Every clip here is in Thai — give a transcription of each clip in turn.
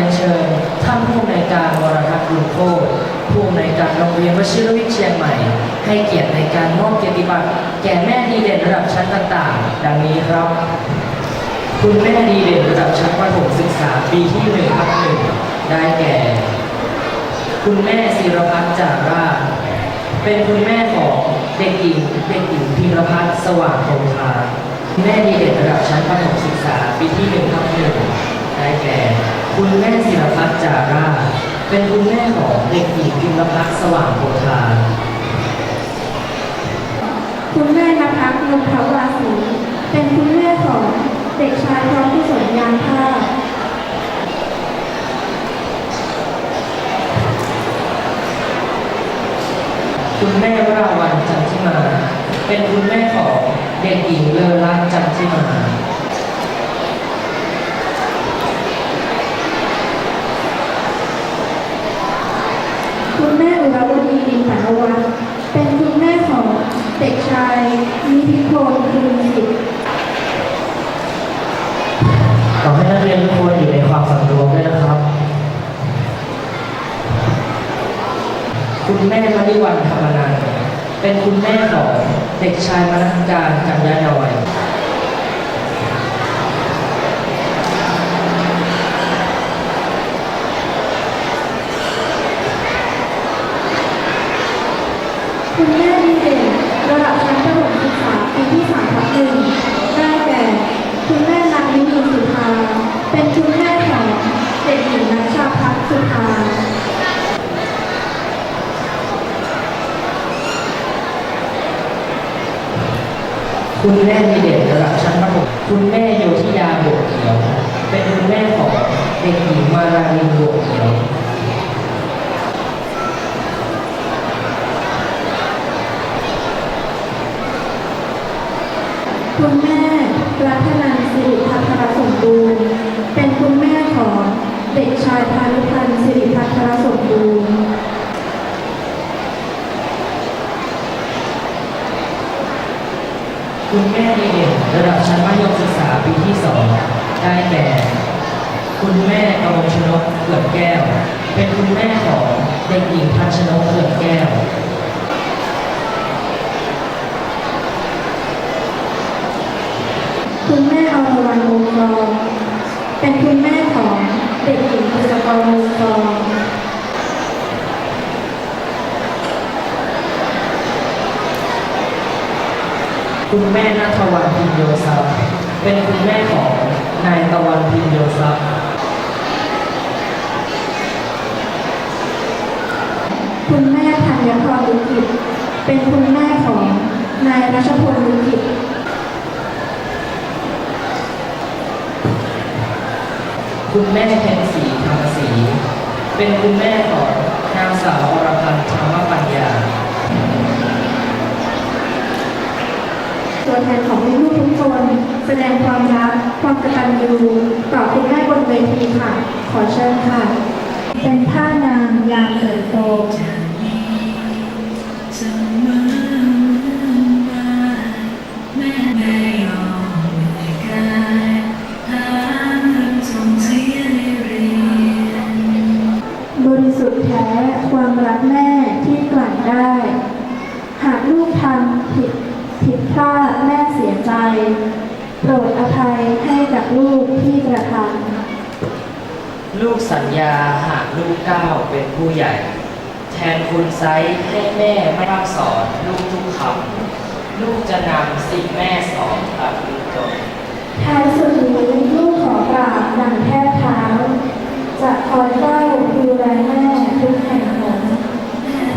รียนเชิญ ท่านผู้อำนวยการวรทัศน์กรุงโคตผู้อำนวยการโรงเรียนวชิรวิทย์เชียงใหม่ ให้เกียรติในการมอบเกียรติบัตรแก่แม่ดีเด่นระดับชั้นต่างๆ ดังนี้ครับ คุณแม่ดีเด่นระดับชั้นประถมศึกษาปีที่หนึ่งทับหนึ่งได้แก่ คุณแม่ศิรพัฒน์จาราเป็นคุณแม่ของเด็กหญิงเด็กหญิงพิรพัฒน์สว่างคงคาแม่ดีเด่นระดับชั้นประถมศึกษาปีที่หนึ่งทับหนึ่งได้แก่ คุณแม่ศิร พัฒน์จาราชเป็นคุณแม่ของเด็กหญิงพิมรพัฒน์สว่างโพธาคุณแม่นภัสนนทวาสีเป็นคุณแม่ของเด็กชายพร้อมกุศลยานท่าตุคุณแม่วราวันจันทิมา เป็นคุณแม่ของเด็กหญิงเลอรักจันทิมา คุณแม่อุรวดีดิน สารวัตรเป็นคุณแม่ของเด็กชายนิธิพลคุณสิทธิ์ขอให้นักเรียนทุกคนอยู่ในความสำรวมด้วยนะครับ คุณแม่มณิวันธรรมนันเป็นคุณแม่ของเด็กชายมนัสการกัญญาดอย คุณแม่ดีเด่นระดับชั้นประถมศึกษาปีที่สามทับหนึ่งได้แก่ คุณแม่นางนิมินสุภา เป็นคุณแม่ของเด็กหญิงนัชชาพัฒน์สุภาคุณแม่ดีเด่นระดับชั้นประถมคุณแม่โยธิยาบวกเขียว เป็นคุณแม่ของเด็กหญิงมาราลินบวกเขียว คุณแม่รัตนันสิริพัทรสมบูรณ์ เป็นคุณแม่ของเด็กชายพานุพันธ์สิริพัทรสมบูรณ์คุณแม่ดีเด่นระดับชั้นมัธยมศึกษาปีที่สองได้แก่ คุณแม่กมลชนกเกิดแก้ว เป็นคุณแม่ของเด็กหญิงพัชนกเกิดแก้ว คุณแม่อรวรรณวงศ์กองเป็นคุณแม่ของเด็กหญิงปุจกรวงศ์กองคุณแม่นัทวันพินโยทรัพย์เป็นคุณแม่ของนายตะวันพินโยทรัพย์คุณแม่ธัญพรลุกิจเป็นคุณแม่ของนายรัชพลลุกิจ คุณแม่เพ็ญศรีธรรมศรีเป็นคุณแม่ของนางสาวอรพันธ์ธรรมปัญญา ตัวแทนของลูกทุกคน แสดงความรักความกตัญญู แทนคุณไซส์ให้แม่ไม่ต้องสอนลูกทุกคำลูกจะนำสิ่งแม่สอนกลับลูกจนท้ายสุดนี้ลูกขอกราบหนังแทบเท้า จะคอยเฝ้าดูแลแม่ทุกแห่งหน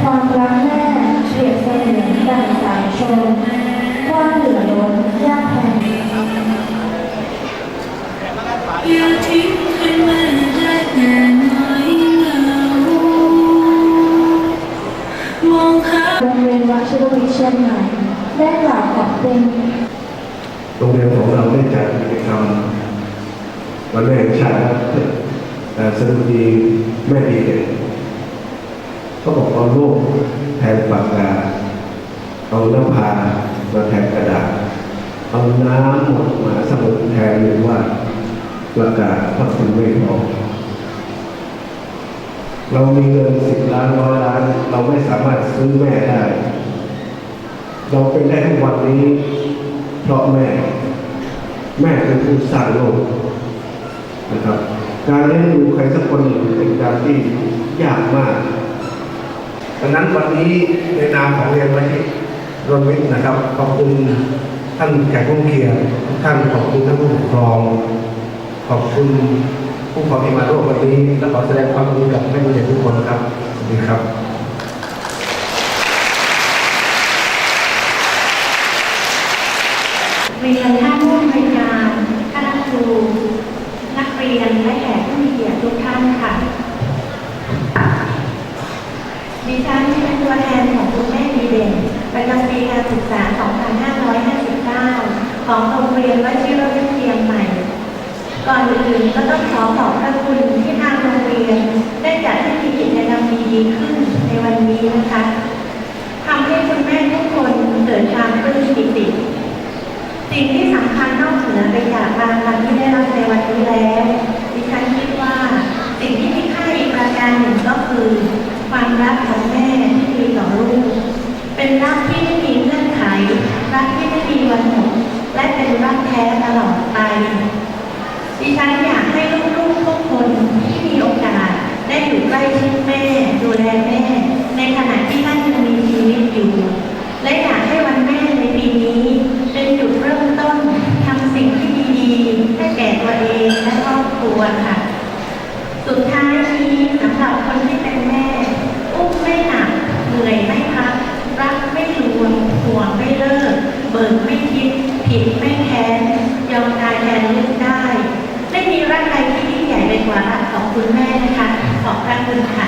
ความรักแม่เปรียบเสมือนดั่งสายชนกว้างเหลือล้นยากแผ่นอย่าทิ้งให้แม่ เรียนวัชิรวิทย์เชียงใหม่ได้กล่าวขอบคุณโรงเรียนของเราได้จัดกิจกรรมวันแม่แห่งชาติเอ่สดุดีแม่ดีเด่นก็บอกเอาลูกแทนปากกาเอาน้ำพามาแทนกระดาษเอาน้ำหมดมาสมุดแทนหรือว่าประกาศพระคุณไม่พอเรามีเงินสิบล้านร้อยล้าน เราไม่สามารถซื้อแม่ได้ เราเป็นได้ทุกวันนี้ เพราะแม่ แม่เป็นผู้สร้างโลกนะครับ การเลี้ยงดูใครสักคนหนึ่งเป็นการที่ยากมากดังนั้นวันนี้ในนามของเรียนวิทย์รวมวิทย์นะครับขอบคุณท่านแขกผู้เกียรติท่านขอบคุณท่านผู้ปกครอง ขอบคุณผู้ปกครองที่มาร่วมวันนี้และขอแสดงความยินดีกับแม่เด็กทุกคนครับสวัสดีครับ เรียนท่านผู้อำนวยการคณะครู นักเรียนและแขกผู้มีเกียรติทุกท่านค่ะ ดิฉันเป็นตัวแทนของคุณแม่ดีเด่นประจำปีการศึกษา 2559 ของโรงเรียนวชิรวิทยาใหม่ ก่อนอื่นก็ต้องขอขอบพระคุณที่ทางโรงเรียน ได้จัดให้มีกิจกรรมดีๆขึ้นในวันนี้นะคะทำให้คุณแม่ทุกคนเกิดความปลื้มปิติ สิ่งที่สำคัญนอกเหนือไปจากรางวัลที่ได้รับในวันนี้แล้วดิฉันคิดว่าสิ่งที่มีค่าอีกประการหนึ่งก็คือ ความรักของแม่ที่มีต่อลูก เป็นรักที่ไม่มีเงื่อนไข รักที่ไม่มีวันหมด และเป็นรักแท้ตลอดไป ดิฉันอยากให้ลูกๆทุกคนที่มีโอกาสได้อยู่ใกล้ชิดแม่ ดูแลแม่ ในขณะที่ท่านยังมีชีวิตอยู่ และอยากให้วันแม่ในปีนี้ เป็นจุดเริ่มต้นทำสิ่งที่ดีๆให้แก่ตัวเองและครอบครัวค่ะ สุดท้ายนี้สำหรับคนที่เป็นแม่ อุ้มไม่หนักเหนื่อยไม่พัก รักไม่ลวงห่วง ไม่เลิก เบิกไม่คิด ผิดไม่แค้นยอมตายแทนลูกได้ ไม่มีรักใครที่ยิ่งใหญ่ไปกว่ารักของคุณแม่นะคะ ขอบพระคุณค่ะ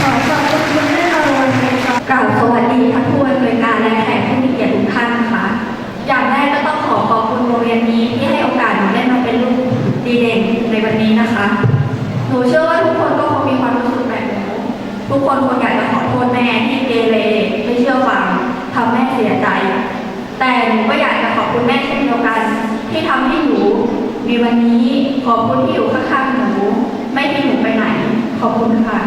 ขอขอบคุณแม่อรวรรณนะคะกล่าวสวัสดีท่านผู้อำนวยการและแขกผู้มีเกียรติทุกท่านค่ะ อย่างแรกก็ต้องขอขอบคุณโรงเรียนนี้ที่ให้โอกาสหนูได้มาเป็นลูกดีเด่นในวันนี้นะคะ หนูเชื่อว่าทุก คนคงอยากจะขอโทษแม่ที่เกเรไม่เชื่อฟังทำแม่เสียใจ แต่หนูก็อยากจะขอบคุณแม่เช่นเดียวกัน ที่ทำให้หนูมีวันนี้ขอบคุณที่อยู่ข้างๆหนูไม่ทิ้งหนูไปไหน ขอบคุณค่ะ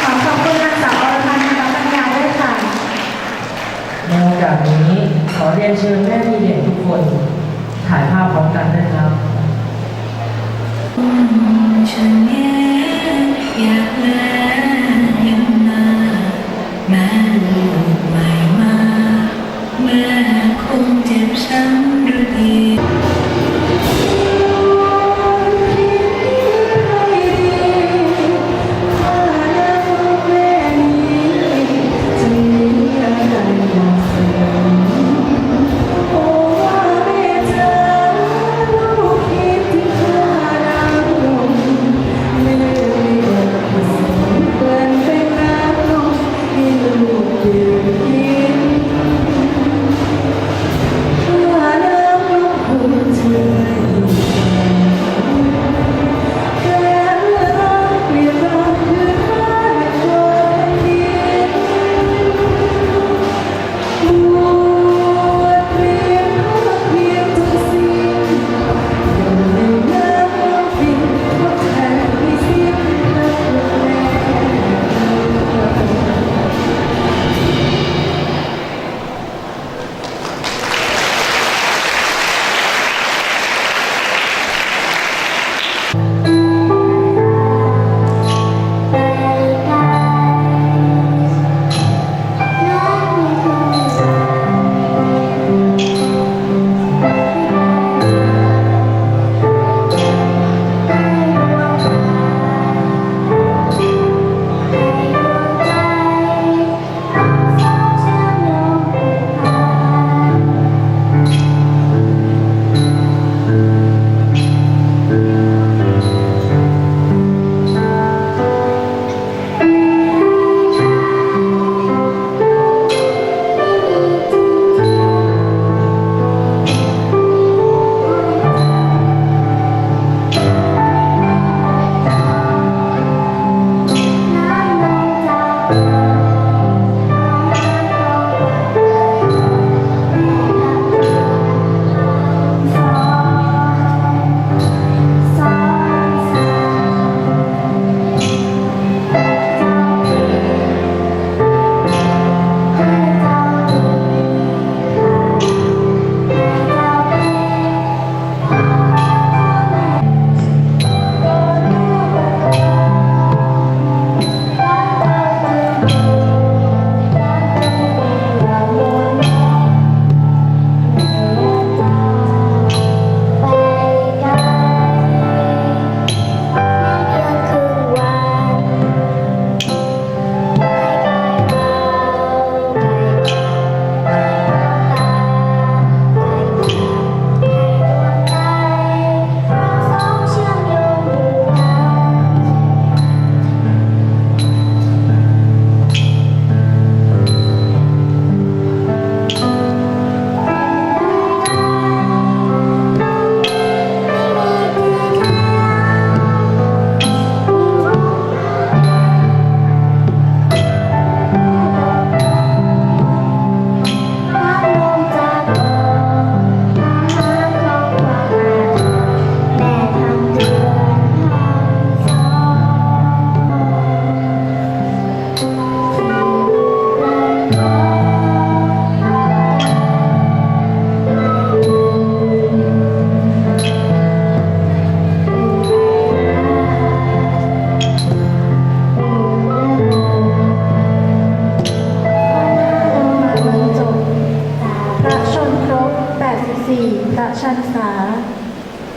ขอขอบคุณนางสาวอรพันธ์นะคะปัญญาด้วยค่ะในโอกาสนี้ขอเรียนเชิญแม่ดีเด่นทุกคน ถ่ายภาพพร้อมกันด้ครับ ฉันแย่อยากแลยังมาแม่ลูกใหม่มาแม่คงเจ็บช้ำดูดีแ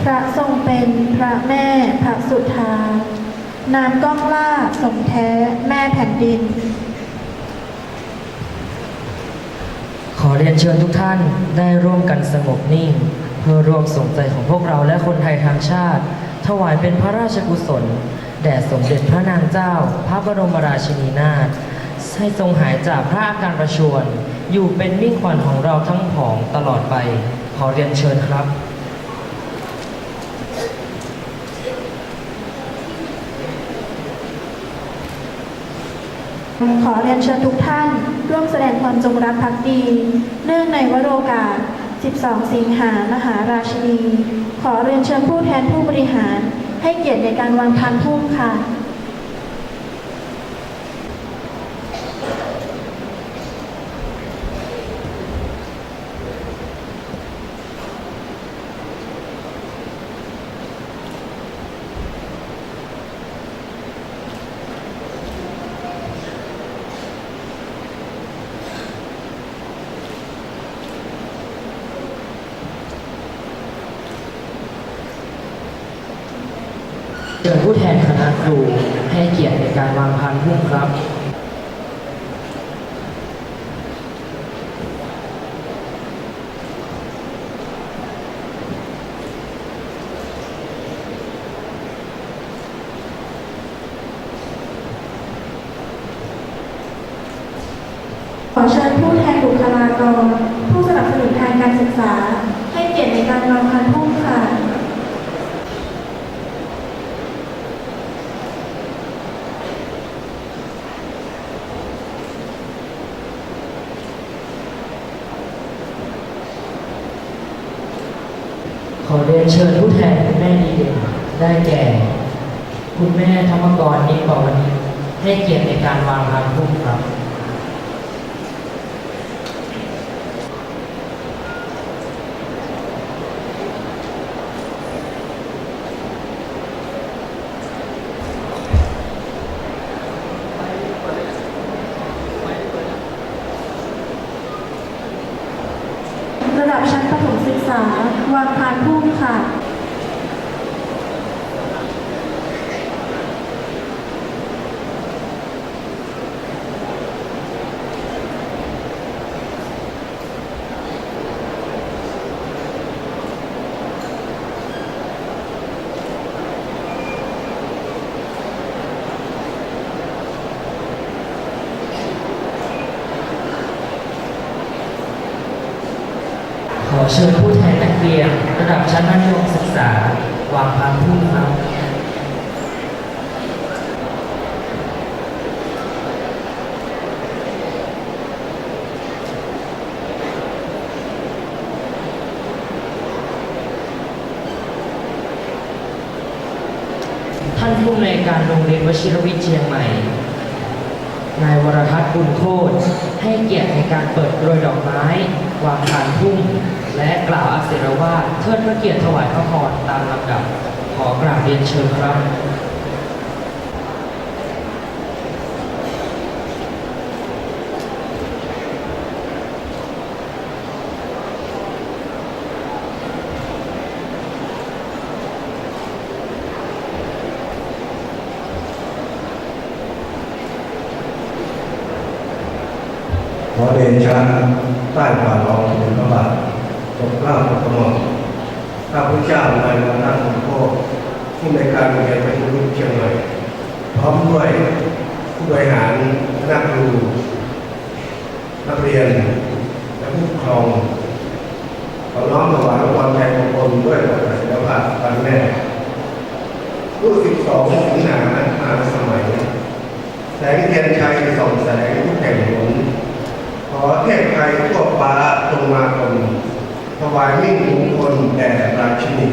พระทรงเป็นพระแม่พระสุธานามก้องล่าสมแท้แม่แผ่นดิน ขอเรียนเชิญทุกท่านได้ร่วมกันสงบนิ่ง เพื่อรวมส่งใจของพวกเราและคนไทยทั้งชาติ ถวายเป็นพระราชกุศล แด่สมเด็จพระนางเจ้า พระบรมราชินีนาถให้ทรงหายจากพระอาการประชวรอยู่เป็นมิ่งขวัญของเราทั้งผองตลอดไป ขอเรียนเชิญครับ ขอเรียนเชิญทุกท่าน ร่วมแสดงความจงรักภักดี เนื่องในวโรกาส 12 สิงหามหาราชินี ขอเรียนเชิญผู้แทนผู้บริหาร ให้เกียรติในการวางพานพุ่มค่ะ เชิญผู้แทนคณะครูให้เกียรติในการวางพานพุ่มครับ ขอเชิญผู้แทนบุคลากร ผู้สนับสนุนทางการศึกษา ให้เกียรติในการวางพานพุ่มค่ะ ขอเรียนเชิญผู้แทนคุณแม่ดีเด่นได้แก่ คุณแม่ธรรมกรนิปวณีให้เกียรติในการวางพานพุ่มครับ ระดับชั้นประถมศึกษาวางพานพุ่มค่ะ ขอเชิญผู้แทนนักเรียนระดับ ชั้นมัธยมศึกษาวางพานพุ่มครับท่านผู้อำนวยการโรงเรียนวชิรวิทย์เชียงใหม่ นายวรทัศน์บุญโคตรให้เกียรติในการเปิดโรยดอกไม้ วางพานพุ่ม และกล่าวอักเสรวาเทิดพระเกียรติถวายพระพรตามลำดับ ขอกราบเรียนเชิญครับขอเดชะใต้ฝ่าละองธุลีพระบาท กล้าปกกระหม่อมข้าพเจ้านายวันนาถคุณโคตรผู้ในการเรียนไประยุทธ์เชียงใหม่พร้อมด้วยผู้บริหารคณะครูนักเรียนและผู้ปกครองขอน้อมถวายความแทนมงคลด้วยพระศิลปะวันแม่รุ่น12สิงหาคมมหาสมัย แสงเทียนชัยส่องแสงทุกแห่งหนขอเทพไทยทั่วฟ้าจงมาคน ถวายมิ่งมงคลแด่ราชินี